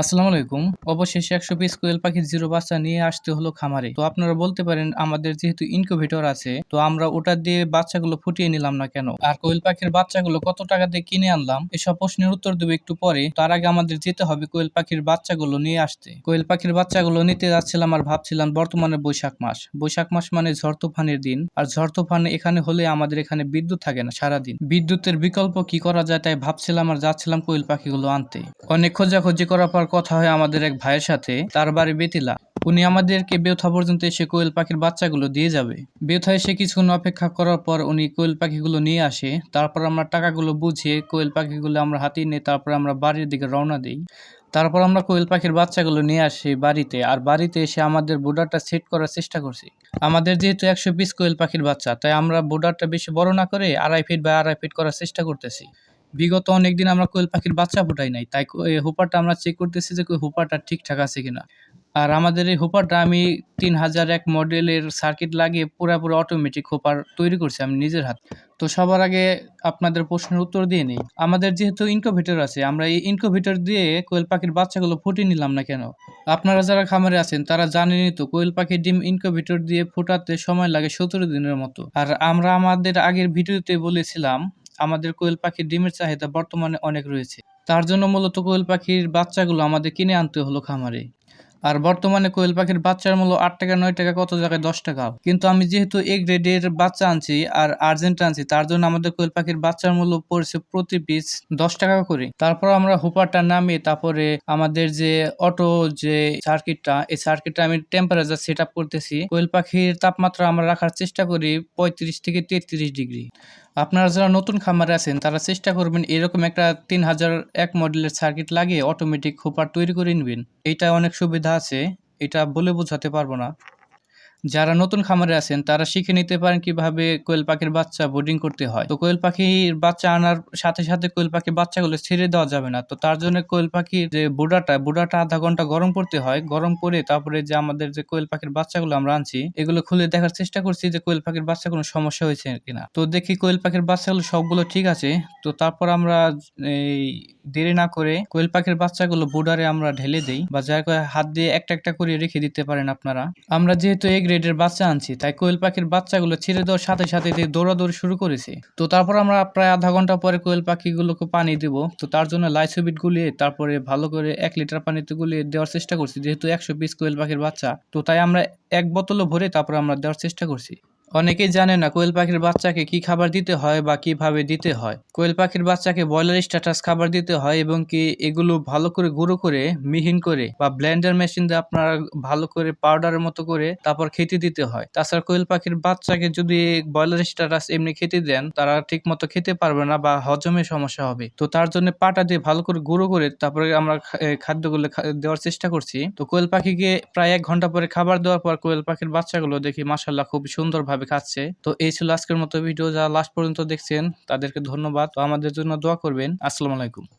আসসালামু আলাইকুম। অবশেষে একশো পিস কোয়েল পাখির জিরো বাচ্চা নিয়ে আসতে হলো খামারে। তো আপনারা বলতে পারেন, আমাদের যেহেতু ইনকিউবেটর আছে, তো আমরা ওটা দিয়ে বাচ্চাগুলো ফুটিয়ে নিলাম না কেন? আর কোয়েল পাখির বাচ্চাগুলো কত টাকা দিয়ে কিনে আনলাম? এসব প্রশ্নের উত্তর দেবো একটু পরে। তার আগে আমাদের যেতে হবে কোয়েল পাখির বাচ্চাগুলো নিয়ে আসতে। কোয়েল পাখির বাচ্চাগুলো নিতে যাচ্ছিলাম আর ভাবছিলাম বর্তমানে বৈশাখ মাস। বৈশাখ মাস মানে ঝড় তুফানের দিন। আর ঝড় তুফান এখানে হলে আমাদের এখানে বিদ্যুৎ থাকে না সারাদিন। বিদ্যুতের বিকল্প কি করা যায় তাই ভাবছিলাম আর যাচ্ছিলাম কোয়েল পাখিগুলো আনতে। অনেক খোঁজাখুঁজি করার পর কথা হয় আমাদের এক ভাইয়ের সাথে, তার বাড়ি বেতিলা। উনি আমাদেরকে বেথা পর্যন্ত এসে কোয়েল পাখির বাচ্চাগুলো দিয়ে যাবে। বেথা এসে কিছুক্ষণ অপেক্ষা করার পর উনি কোয়েল পাখিগুলো নিয়ে আসে, তারপর আমরা টাকাগুলো বুঝিয়ে কোয়েল পাখিগুলো আমরা হাতিয়ে নিয়ে তারপর আমরা বাড়ির দিকে রওনা দিই। তারপর আমরা কোয়েল পাখির বাচ্চাগুলো নিয়ে আসি বাড়িতে, আর বাড়িতে এসে আমাদের বোর্ডারটা সেট করার চেষ্টা করছি। আমাদের যেহেতু একশো পিস কোয়েল পাখির বাচ্চা, তাই আমরা বোর্ডারটা বেশি বড় না করে আড়াই ফিট বা আড়াই ফিট করার চেষ্টা করতেছি। বিগত অনেকদিন আমরা কোয়েল পাখির বাচ্চা ফোটাই নাই। তাই হুপারটা আমরা চেক করতেছি যে হুপারটা ঠিকঠাক আছে কিনা। আর আমাদের এই হুপারটা আমি তিন হাজার এক মডেলের সার্কিট লাগিয়ে পুরোপুরি অটোমেটিক হুপার তৈরি করছি আমি নিজের হাত। তো সবার আগে আপনাদের প্রশ্নের উত্তর দিয়ে নেই। আমাদের যেহেতু ইনকোভেটর আছে, আমরা এই ইনকোভেটর দিয়ে কোয়েল পাখির বাচ্চাগুলো ফুটিয়ে নিলাম না কেন? আপনারা যারা খামারে আছেন, তারা জানেনই তো, কোয়েল পাখির ডিম ইনকোভেটর দিয়ে ফোটাতে সময় লাগে সতেরো দিনের মতো। আর আমরা আমাদের আগের ভিডিওতে বলেছিলাম আমাদের কোয়েল পাখির ডিমের চাহিদা বর্তমানে অনেক রয়েছে। তার জন্য মূলত কোয়েল পাখির বাচ্চাগুলো আমাদের কিনে আনতে হলো খামারে। আর বর্তমানে কোয়েল পাখির বাচ্চার মূল্য আট টাকা, নয় টাকা, কত জায়গায় দশ টাকা। কিন্তু আমি যেহেতু এ গ্রেডের বাচ্চা আনছি আর আর্জেন্ট আনছি, তার জন্য আমাদের কোয়েল পাখির বাচ্চার মূল্য পড়ছে প্রতি পিস দশ টাকা করে। তারপর আমরা হুপারটা নামিয়ে তারপরে আমাদের যে অটো যে সার্কিটটা, এই সার্কিটটা আমি টেম্পারেচার সেট করতেছি। কোয়েল পাখির তাপমাত্রা আমরা রাখার চেষ্টা করি পঁয়ত্রিশ থেকে তেত্রিশ ডিগ্রি। আপনারা যারা নতুন খামারে আছেন, তারা চেষ্টা করবেন এরকম একটা তিন হাজার এক মডেলের সার্কিট লাগিয়ে অটোমেটিক হোপার তৈরি করে নেবেন। এটা অনেক সুবিধা আছে, এটা বলে বোঝাতে পারব না। যারা নতুন খামারে আছেন, তারা শিখে নিতে পারেন কীভাবে কোয়েল পাখির বাচ্চা বোর্ডিং করতে হয়। তো কোয়েল পাখির বাচ্চা আনার সাথে সাথে কোয়েল পাখির বাচ্চাগুলো ছেড়ে দেওয়া যাবে না। তো তার জন্য কোয়েল পাখির যে বুডাটা বুডাটা আধা ঘণ্টা গরম করতে হয়। গরম করে তারপরে যে আমাদের যে কোয়েল পাখির বাচ্চাগুলো আমরা আনছি, এগুলো খুলে দেখার চেষ্টা করছি যে কোয়েল পাখির বাচ্চা কোনো সমস্যা হয়েছে কিনা। তো দেখি কোয়েল পাখির বাচ্চাগুলো সবগুলো ঠিক আছে। তো তারপর আমরা এই দেরি না করে কোয়েল পাখির বাচ্চাগুলো বুডারে আমরা ঢেলে দেই বা করে হাত দিয়ে একটা একটা করে রেখে দিতে পারেন আপনারা। আমরা যেহেতু এ গ্রেডের বাচ্চা আনছি, তাই কোয়েল পাখির বাচ্চাগুলো ছেড়ে দেওয়ার সাথে সাথে দৌড়াদৌড়ি শুরু করেছে। তো তারপর আমরা প্রায় আধা ঘণ্টা পরে কোয়েল পাখিগুলোকে পানি দেবো। তো তার জন্য লাইসোবিট গুলিয়ে তারপরে ভালো করে এক লিটার পানিতে গুলিয়ে দেওয়ার চেষ্টা করছি, যেহেতু একশো পিস কোয়েল পাখির বাচ্চা। তো তাই আমরা এক বোতলও ভরে তারপরে আমরা দেওয়ার চেষ্টা করছি। অনেকেই জানে না কোয়েল পাখির বাচ্চাকে কি খাবার দিতে হয় বা কীভাবে দিতে হয়। কোয়েল পাখির বাচ্চাকে ব্রয়লার স্ট্যাটাস খাবার দিতে হয় এবং কি এগুলো ভালো করে গুঁড়ো করে, মিহিন করে বা ব্লেন্ডার মেশিন দিয়ে আপনারা ভালো করে পাউডারের মতো করে তারপর খেতে দিতে হয়। তাছাড়া কোয়েল পাখির বাচ্চাকে যদি ব্রয়লার স্ট্যাটাস এমনি খেতে দেন, তারা ঠিক মতো খেতে পারবে না বা হজমের সমস্যা হবে। তো তার জন্য পাটা দিয়ে ভালো করে গুঁড়ো করে তারপরে আমরা খাদ্যগুলো দেওয়ার চেষ্টা করছি। তো কোয়েল পাখিকে প্রায় এক ঘণ্টা পরে খাবার দেওয়ার পর কোয়েল পাখির বাচ্চাগুলো দেখি মাসাল্লাহ খুব সুন্দরভাবে খাচ্ছে? তো এই ছিল আজকের মতো ভিডিও যারা লাস্ট পর্যন্ত দেখছেন, তাদেরকে ধন্যবাদ। তো আমাদের জন্য দোয়া করবেন। আসসালামু আলাইকুম।